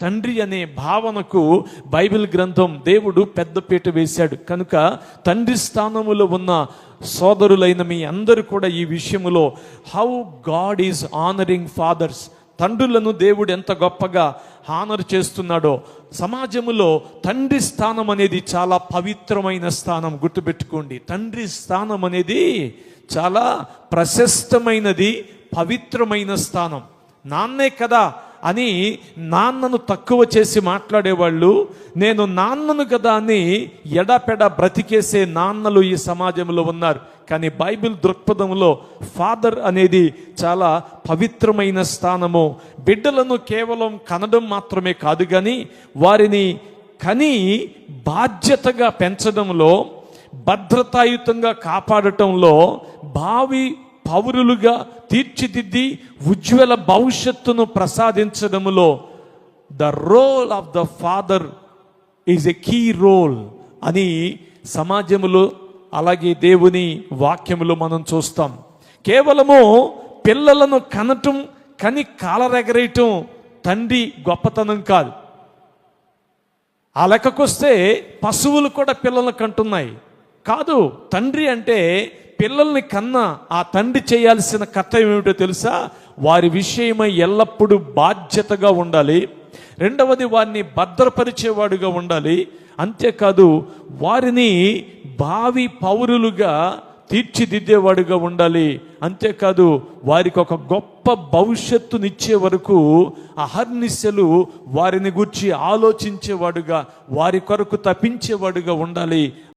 తండ్రి అనే భావనకు బైబిల్ గ్రంథం దేవుడు పెద్దపీట వేశాడు. కనుక తండ్రి స్థానములో ఉన్న సోదరులైన మీ అందరూ కూడా ఈ విషయములో how God is honouring fathers తండ్రులను దేవుడు ఎంత గొప్పగా హానర్ చేస్తున్నాడో సమాజములో తండ్రి స్థానం అనేది చాలా పవిత్రమైన స్థానం గుర్తుపెట్టుకోండి. తండ్రి స్థానం అనేది చాలా ప్రశస్తమైనది పవిత్రమైన స్థానం. నాన్నే కదా అని నాన్నను తక్కువ చేసి మాట్లాడేవాళ్ళు నేను నాన్నను కదా అని ఎడపెడ బ్రతికేసే నాన్నలు ఈ సమాజంలో ఉన్నారు. కానీ బైబిల్ దృక్పథంలో ఫాదర్ అనేది చాలా పవిత్రమైన స్థానము. బిడ్డలను కేవలం కనడం మాత్రమే కాదు కానీ వారిని కని బాధ్యతగా పెంచడంలో భద్రతాయుతంగా కాపాడటంలో భావి పౌరులుగా తీర్చిదిద్ది ఉజ్వల భవిష్యత్తును ప్రసాదించడములో the role of the father is a key role అని సమాజములో అలాగే దేవుని వాక్యములో మనం చూస్తాం. కేవలము పిల్లలను కనటం కని కాలరెగరేయటం తండ్రి గొప్పతనం కాదు. ఆ లెక్కకొస్తే పశువులు కూడా పిల్లలను కంటున్నాయి. కాదు తండ్రి అంటే పిల్లల్ని కన్నా ఆ తండ్రి చేయాల్సిన కర్తవ్యం ఏమిటో తెలుసా? వారి విషయమై ఎల్లప్పుడూ బాధ్యతగా ఉండాలి. రెండవది వారిని భద్రపరిచేవాడుగా ఉండాలి. అంతేకాదు వారిని భావి పౌరులుగా తీర్చిదిద్దేవాడుగా ఉండాలి. అంతేకాదు వారికి ఒక గొప్ప భవిష్యత్తునిచ్చే వరకు అహర్నిశలు వారిని గురించి ఆలోచించేవాడుగా వారి కొరకు తప్పించేవాడుగా ఉండాలి.